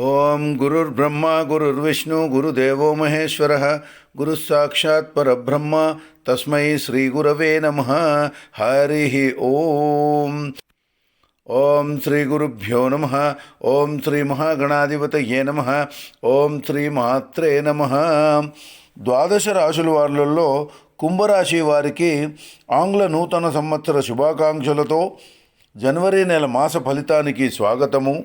ఓం గురుర్బ్రహ్మ గురుర్విష్ణు గురుదేవో మహేశ్వర గురుసాక్షాత్ పరబ్రహ్మ తస్మై శ్రీ గురవే నమ. హరి ఓం. ఓం శ్రీ గురుభ్యో నమ. ఓం శ్రీ మహాగణాధిపతయే నమ. ఓం శ్రీ మాత్రే నమ. ద్వాదశ రాశుల వారులలో కుంభరాశి వారికి ఆంగ్ల నూతన సంవత్సర శుభాకాంక్షలతో జనవరి నెల మాస ఫలితానికి స్వాగతము.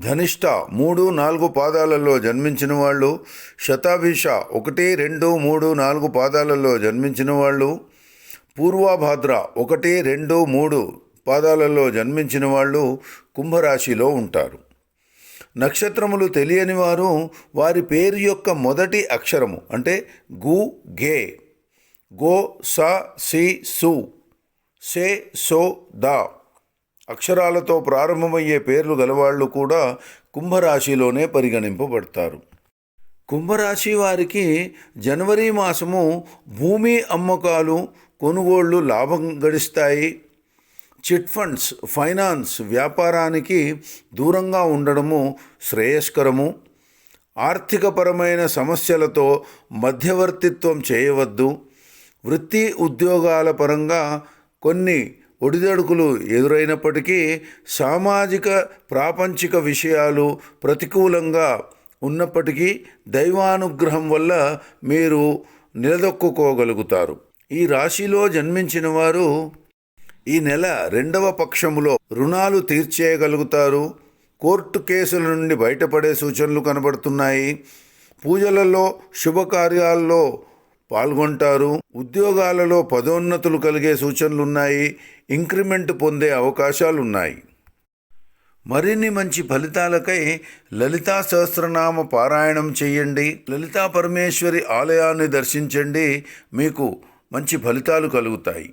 ధనిష్ట మూడు నాలుగు పాదాలలో జన్మించిన వాళ్ళు శతాభిష ఒకటి రెండు మూడు నాలుగు పాదాలలో జన్మించిన వాళ్ళు పూర్వాభాద్ర ఒకటి రెండు మూడు పాదాలలో జన్మించిన వాళ్ళు కుంభరాశిలో ఉంటారు. నక్షత్రములు తెలియని వారు వారి పేరు యొక్క మొదటి అక్షరము అంటే గు గే. గో స సి సు. సే సో దా. అక్షరాలతో ప్రారంభమయ్యే పేర్లు గలవాళ్ళు కూడా కుంభరాశిలోనే పరిగణింపబడతారు. కుంభరాశి వారికి జనవరి మాసము భూమి అమ్మకాలు కొనుగోళ్ళు లాభం గడిస్తాయి. చిట్ ఫండ్స్ ఫైనాన్స్ వ్యాపారానికి దూరంగా ఉండడము శ్రేయస్కరము. ఆర్థికపరమైన సమస్యలతో మధ్యవర్తిత్వం చేయవద్దు. వృత్తి ఉద్యోగాల పరంగా కొన్ని ఒడిదడుకులు ఎదురైనప్పటికీ సామాజిక ప్రాపంచిక విషయాలు ప్రతికూలంగా ఉన్నప్పటికీ దైవానుగ్రహం వల్ల మీరు నిలదొక్కుకోగలుగుతారు. ఈ రాశిలో జన్మించిన వారు ఈ నెల రెండవ పక్షములో రుణాలు తీర్చేయగలుగుతారు. కోర్టు కేసుల నుండి బయటపడే సూచనలు కనబడుతున్నాయి. పూజలలో శుభకార్యాల్లో పాల్గొంటారు. ఉద్యోగాలలో పదోన్నతులు కలిగే సూచనలున్నాయి. ఇంక్రిమెంట్ పొందే అవకాశాలున్నాయి. మరిన్ని మంచి ఫలితాలకై లలితా సహస్రనామ పారాయణం చేయండి. లలితా పరమేశ్వరి ఆలయాన్ని దర్శించండి. మీకు మంచి ఫలితాలు కలుగుతాయి.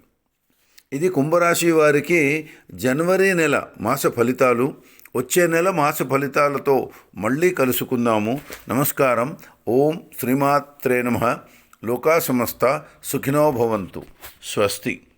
ఇది కుంభరాశి వారికి జనవరి నెల మాస ఫలితాలు. వచ్చే నెల మాస ఫలితాలతో మళ్ళీ కలుసుకుందాము. నమస్కారం. ఓం శ్రీమాత్రే నమ. लोका समस्ता सुखिनो भवन्तु। स्वस्ति।